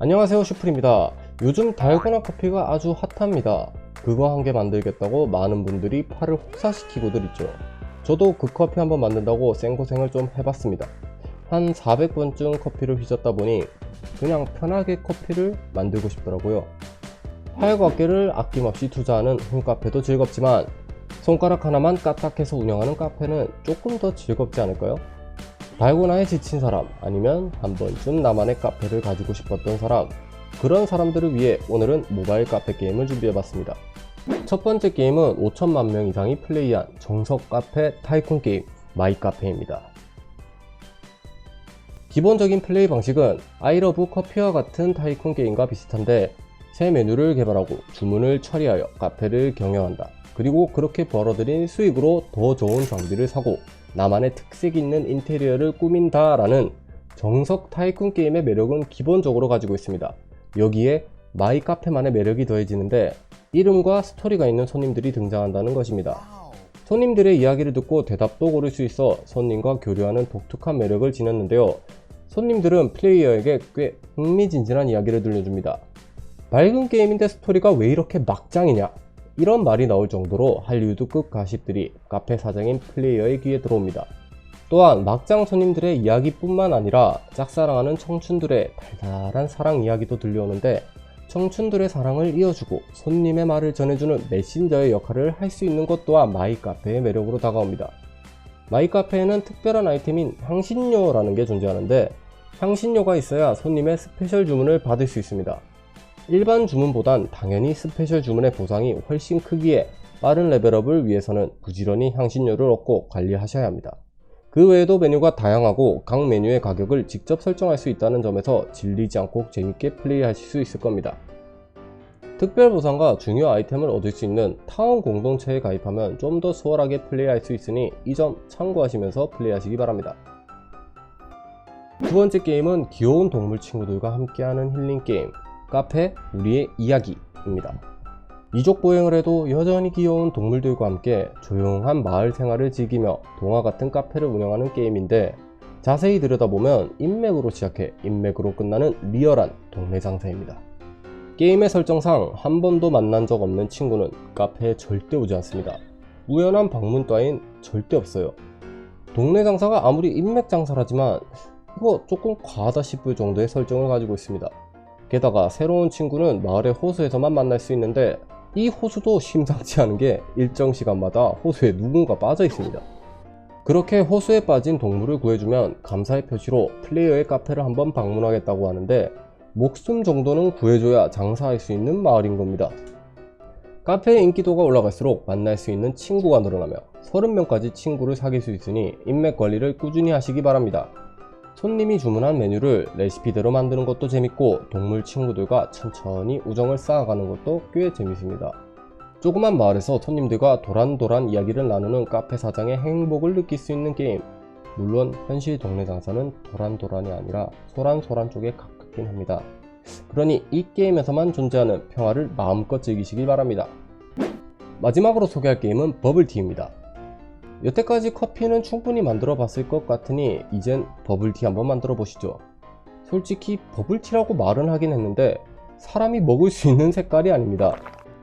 안녕하세요 슈플입니다. 요즘 달고나 커피가 아주 핫합니다. 그거 한 개 만들겠다고 많은 분들이 팔을 혹사시키고들 있죠. 저도 그 커피 한번 만든다고 생고생을 좀 해봤습니다. 한 400번쯤 커피를 휘젓다 보니 그냥 편하게 커피를 만들고 싶더라고요. 활과계를 아낌없이 투자하는 홈카페도 즐겁지만 손가락 하나만 까딱해서 운영하는 카페는 조금 더 즐겁지 않을까요? 달고나에 지친 사람 아니면 한 번쯤 나만의 카페를 가지고 싶었던 사람 그런 사람들을 위해 오늘은 모바일 카페 게임을 준비해봤습니다. 첫 번째 게임은 5천만 명 이상이 플레이한 정석 카페 타이쿤 게임 마이 카페입니다. 기본적인 플레이 방식은 아이러브 커피와 같은 타이쿤 게임과 비슷한데 새 메뉴를 개발하고 주문을 처리하여 카페를 경영한다. 그리고 그렇게 벌어들인 수익으로 더 좋은 장비를 사고 나만의 특색 있는 인테리어를 꾸민다 라는 정석 타이쿤 게임의 매력은 기본적으로 가지고 있습니다. 여기에 마이 카페만의 매력이 더해지는데 이름과 스토리가 있는 손님들이 등장한다는 것입니다. 손님들의 이야기를 듣고 대답도 고를 수 있어 손님과 교류하는 독특한 매력을 지녔는데요. 손님들은 플레이어에게 꽤 흥미진진한 이야기를 들려줍니다. 밝은 게임인데 스토리가 왜 이렇게 막장이냐? 이런 말이 나올 정도로 할리우드급 가십들이 카페 사장인 플레이어의 귀에 들어옵니다. 또한 막장 손님들의 이야기뿐만 아니라 짝사랑하는 청춘들의 달달한 사랑 이야기도 들려오는데 청춘들의 사랑을 이어주고 손님의 말을 전해주는 메신저의 역할을 할 수 있는 것 또한 마이 카페의 매력으로 다가옵니다. 마이 카페에는 특별한 아이템인 향신료라는 게 존재하는데 향신료가 있어야 손님의 스페셜 주문을 받을 수 있습니다. 일반 주문보단 당연히 스페셜 주문의 보상이 훨씬 크기에 빠른 레벨업을 위해서는 부지런히 향신료를 얻고 관리하셔야 합니다. 그 외에도 메뉴가 다양하고 각 메뉴의 가격을 직접 설정할 수 있다는 점에서 질리지 않고 재밌게 플레이하실 수 있을 겁니다. 특별 보상과 중요 아이템을 얻을 수 있는 타운 공동체에 가입하면 좀 더 수월하게 플레이할 수 있으니 이 점 참고하시면서 플레이하시기 바랍니다. 두 번째 게임은 귀여운 동물 친구들과 함께하는 힐링 게임 카페 우리의 이야기입니다. 이족 보행을 해도 여전히 귀여운 동물들과 함께 조용한 마을 생활을 즐기며 동화 같은 카페를 운영하는 게임인데 자세히 들여다보면 인맥으로 시작해 인맥으로 끝나는 리얼한 동네 장사입니다. 게임의 설정상 한 번도 만난 적 없는 친구는 카페에 절대 오지 않습니다. 우연한 방문 따윈 절대 없어요. 동네 장사가 아무리 인맥 장사라지만 이거 조금 과하다 싶을 정도의 설정을 가지고 있습니다. 게다가 새로운 친구는 마을의 호수에서만 만날 수 있는데 이 호수도 심상치 않은 게 일정 시간마다 호수에 누군가 빠져 있습니다. 그렇게 호수에 빠진 동물을 구해주면 감사의 표시로 플레이어의 카페를 한번 방문하겠다고 하는데 목숨 정도는 구해줘야 장사할 수 있는 마을인 겁니다. 카페의 인기도가 올라갈수록 만날 수 있는 친구가 늘어나며 30명까지 친구를 사귈 수 있으니 인맥 관리를 꾸준히 하시기 바랍니다. 손님이 주문한 메뉴를 레시피대로 만드는 것도 재밌고 동물 친구들과 천천히 우정을 쌓아가는 것도 꽤 재밌습니다. 조그만 마을에서 손님들과 도란도란 이야기를 나누는 카페 사장의 행복을 느낄 수 있는 게임. 물론 현실 동네 장사는 도란도란이 아니라 소란소란 쪽에 가깝긴 합니다. 그러니 이 게임에서만 존재하는 평화를 마음껏 즐기시길 바랍니다. 마지막으로 소개할 게임은 버블티입니다. 여태까지 커피는 충분히 만들어 봤을 것 같으니 이젠 버블티 한번 만들어 보시죠. 솔직히 버블티라고 말은 하긴 했는데 사람이 먹을 수 있는 색깔이 아닙니다.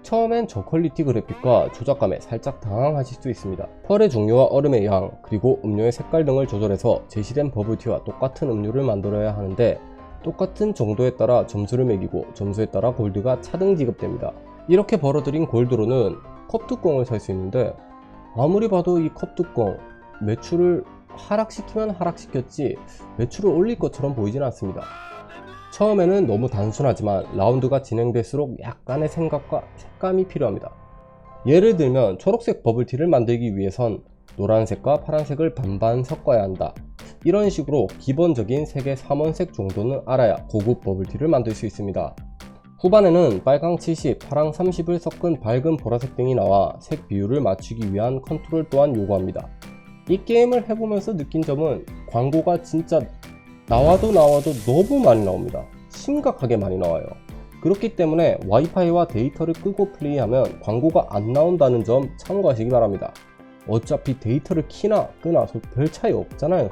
처음엔 저퀄리티 그래픽과 조작감에 살짝 당황하실 수 있습니다. 펄의 종류와 얼음의 양, 그리고 음료의 색깔 등을 조절해서 제시된 버블티와 똑같은 음료를 만들어야 하는데 똑같은 정도에 따라 점수를 매기고 점수에 따라 골드가 차등 지급됩니다. 이렇게 벌어들인 골드로는 컵 뚜껑을 살 수 있는데 아무리 봐도 이 컵 뚜껑 매출을 하락시키면 하락시켰지 매출을 올릴 것처럼 보이진 않습니다. 처음에는 너무 단순하지만 라운드가 진행될수록 약간의 생각과 색감이 필요합니다. 예를 들면 초록색 버블티를 만들기 위해선 노란색과 파란색을 반반 섞어야 한다. 이런 식으로 기본적인 색의 3원색 정도는 알아야 고급 버블티를 만들 수 있습니다. 후반에는 빨강 70, 파랑 30을 섞은 밝은 보라색 등이 나와 색 비율을 맞추기 위한 컨트롤 또한 요구합니다. 이 게임을 해보면서 느낀 점은 광고가 진짜 나와도 나와도 너무 많이 나옵니다. 심각하게 많이 나와요. 그렇기 때문에 와이파이와 데이터를 끄고 플레이하면 광고가 안 나온다는 점 참고하시기 바랍니다. 어차피 데이터를 키나 끄나 별 차이 없잖아요.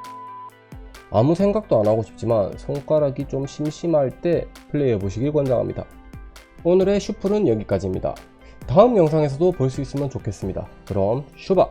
아무 생각도 안 하고 싶지만 손가락이 좀 심심할 때 플레이해 보시길 권장합니다. 오늘의 슈플은 여기까지입니다. 다음 영상에서도 볼 수 있으면 좋겠습니다. 그럼 슈바!